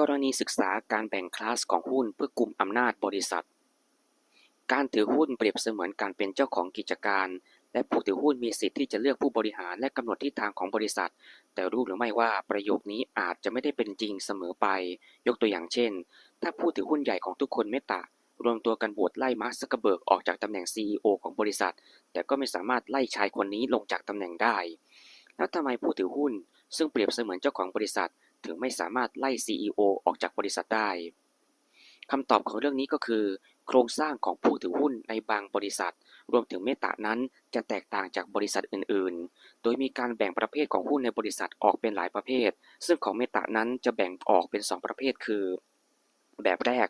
กรณีศึกษาการแบ่งคลาสของหุ้นเพื่อกลุ่มอำนาจบริษัท การถือหุ้นเปรียบเสมือนการเป็นเจ้าของกิจการ และผู้ถือหุ้นมีสิทธิ์ที่จะเลือกผู้บริหารและกำหนดทิศทางของบริษัท แต่รู้หรือไม่ว่าประโยคนี้อาจจะไม่ได้เป็นจริงเสมอไป ยกตัวอย่างเช่น ถ้าผู้ถือหุ้นใหญ่ของทุกคนเมตตารวมตัวกันโหวตไล่มาร์คซักเกอร์เบิร์กออกจากตำแหน่ง CEO ของบริษัท แต่ก็ไม่สามารถไล่ชายคนนี้ลงจากตำแหน่งได้ แล้วทำไมผู้ถือหุ้น ซึ่งเปรียบเสมือนเจ้าของบริษัท ถึงไม่สามารถไล่ CEO ออกจากบริษัทได้คำตอบของเรื่องนี้ก็คือ โครงสร้างของผู้ถือหุ้นในบางบริษัท รวมถึงเมตานั้นจะแตกต่างจากบริษัทอื่น ๆ โดยมีการแบ่งประเภทของหุ้นในบริษัทออกเป็นหลายประเภท ซึ่งของเมตานั้นจะแบ่งออกเป็น 2 ประเภทคือแบบแรก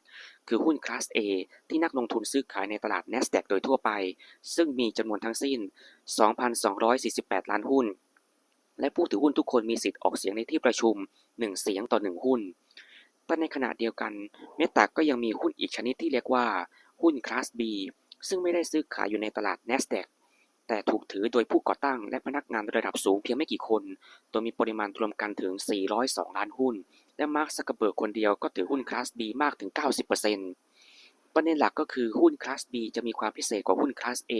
คือหุ้นคลาส A ที่นักลงทุนซื้อขายในตลาด NASDAQ โดยทั่วไป ซึ่งมีจำนวนทั้งสิ้น 2,248 ล้านหุ้น และผู้ถือหุ้นทุกคนมีสิทธิ์ออกเสียงในที่ประชุม 1 เสียงต่อ 1 หุ้น แต่ในขณะเดียวกัน เมตาก็ยังมีหุ้นอีกชนิดที่เรียกว่า หุ้นคลาส B ซึ่งไม่ได้ซื้อขายอยู่ในตลาด NASDAQ แต่ถูกถือโดยผู้ก่อตั้งและพนักงานระดับสูงเพียงไม่กี่คน โดยมีปริมาณรวมกันถึง 402 ล้านหุ้น และมาร์คซักเกอร์เบิร์กคนเดียวก็ถือหุ้นคลาส B มากถึง 90% ประเด็นหลักก็คือหุ้นคลาส B จะมีความพิเศษกว่าหุ้นคลาส A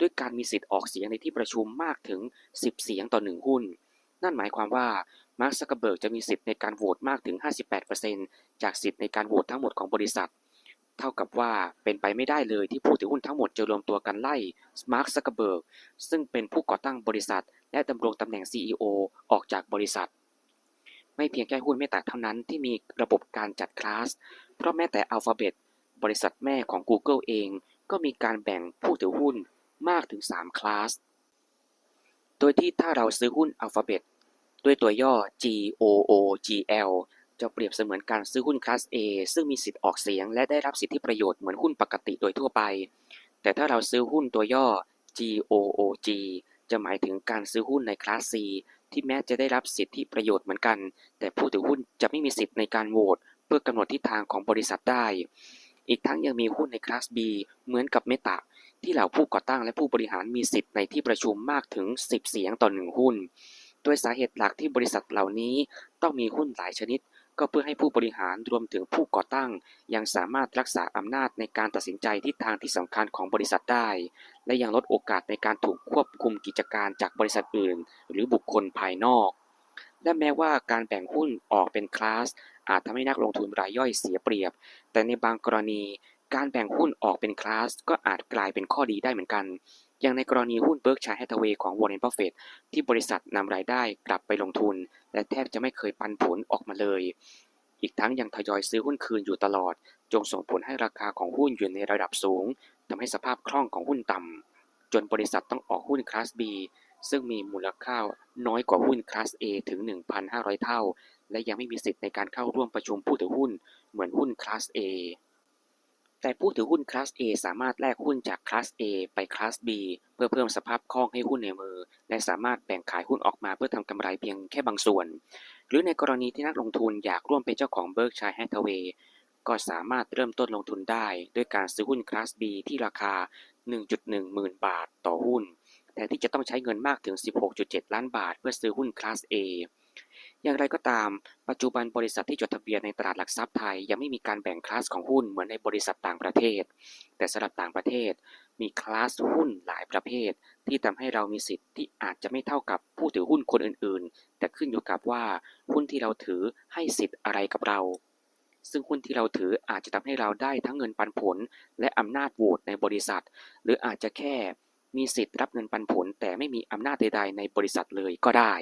ด้วยการมีสิทธิ์ออกเสียงในที่ประชุมมากถึง 10 เสียงต่อ 1 หุ้น นั่นหมายความว่ามาร์คซักเบิร์กจะมีสิทธิ์ในการโหวตมากถึง 58%จากสิทธิ์ในการโหวตทั้งหมดของบริษัท เท่ากับว่าเป็นไปไม่ได้เลยที่ผู้ถือหุ้นทั้งหมดจะรวมตัวกันไล่มาร์คซักเบิร์กซึ่งเป็นผู้ก่อตั้งบริษัท และดำรงตำแหน่ง CEO ออกจากบริษัทไม่เพียงแค่หุ้นเมตาเท่านั้นที่มีระบบการจัดคลาส เพราะแม้แต่ Alphabet บริษัทแม่ของ Google เองก็มีการแบ่งผู้ถือหุ้นมากถึง 3 คลาส โดยที่ถ้าเราซื้อหุ้น Alphabet ด้วยตัวย่อ GOOGL จะเปรียบเสมือนการซื้อหุ้นคลาส A ซึ่งมีสิทธิ์ออกเสียงและได้รับสิทธิประโยชน์เหมือนหุ้นปกติโดยทั่วไป แต่ถ้าเราซื้อหุ้นตัวย่อ GOOG จะหมายถึงการซื้อหุ้นในคลาส C ที่แม้จะได้รับสิทธิประโยชน์เหมือนกัน แต่ผู้ถือหุ้นจะไม่มีสิทธิ์ในการโหวตเพื่อกำหนดทิศทางของบริษัทได้ อีกทั้งยังมีหุ้นในคลาส B เหมือนกับเมตาที่เหล่าผู้ก่อตั้งและผู้บริหารมีสิทธิ์ในที่ประชุมมากถึง 10 เสียงต่อหนึ่งหุ้น โดยสาเหตุหลักที่บริษัทเหล่านี้ต้องมีหุ้นหลายชนิด ก็เพื่อให้ผู้บริหารรวมถึงผู้ก่อตั้ง ยังสามารถรักษาอำนาจในการตัดสินใจทิศทางที่สำคัญของบริษัทได้ และยังลดโอกาสในการถูกควบคุมกิจการจากบริษัทอื่น หรือบุคคลภายนอก และแม้ว่าการแบ่งหุ้นออกเป็นคลาส อาจทำให้นักลงทุนรายย่อยเสียเปรียบ แต่ในบางกรณีการแบ่งหุ้นออกเป็นคลาสก็อาจกลายเป็นข้อดีได้เหมือนกัน อย่างในกรณีหุ้นเบิร์กชัยแฮทเวย์ของวอร์เรนบัฟเฟตที่บริษัทนำรายได้กลับไปลงทุน และแทบจะไม่เคยปันผลออกมาเลย อีกทั้งยังทยอยซื้อหุ้นคืนอยู่ตลอด จงส่งผลให้ราคาของหุ้นอยู่ในระดับสูงทำให้สภาพคล่องของหุ้นต่ำจนบริษัทต้องออกหุ้นคลาส B ซึ่งมีมูลค่าน้อยกว่าหุ้นคลาส A ถึง 1,500 เท่า และยังไม่มีสิทธิ์ในการเข้าร่วมประชุมผู้ถือหุ้นเหมือนหุ้นคลาส A แต่ผู้ถือหุ้นคลาส A สามารถแลกหุ้นจากคลาส A ไปคลาส B เพื่อเพิ่มสภาพคล่องให้หุ้นในมือ และสามารถแบ่งขายหุ้นออกมาเพื่อทำกำไรเพียงแค่บางส่วน หรือในกรณีที่นักลงทุนอยากร่วมเป็นเจ้าของเบิร์กชัยแฮทเวย์ก็สามารถเริ่มต้นลงทุนได้ ด้วยการซื้อหุ้นคลาส B ที่ราคา 1.1 หมื่นบาทต่อหุ้น แทนที่จะต้องใช้เงินมากถึง 16.7 ล้านบาท เพื่อซื้อหุ้นคลาส A อย่างไรก็ตาม ปัจจุบันบริษัทที่จดทะเบียนในตลาดหลักทรัพย์ไทย ยังไม่มีการแบ่งคลาสของหุ้นเหมือนในบริษัทต่างประเทศ แต่สำหรับต่างประเทศ มีคลาสหุ้นหลายประเภท ที่ทำให้เรามีสิทธิ์ที่อาจจะไม่เท่ากับผู้ถือหุ้นคนอื่นๆ แต่ขึ้นอยู่กับว่าหุ้นที่เราถือให้สิทธิ์อะไรกับเรา ซึ่งหุ้นที่เราถืออาจจะทำให้เราได้ทั้งเงินปันผล และอำนาจโหวตในบริษัท หรืออาจจะแค่ มีสิทธิ์รับเงินปันผล แต่ไม่มีอำนาจใดๆในบริษัทเลยก็ได้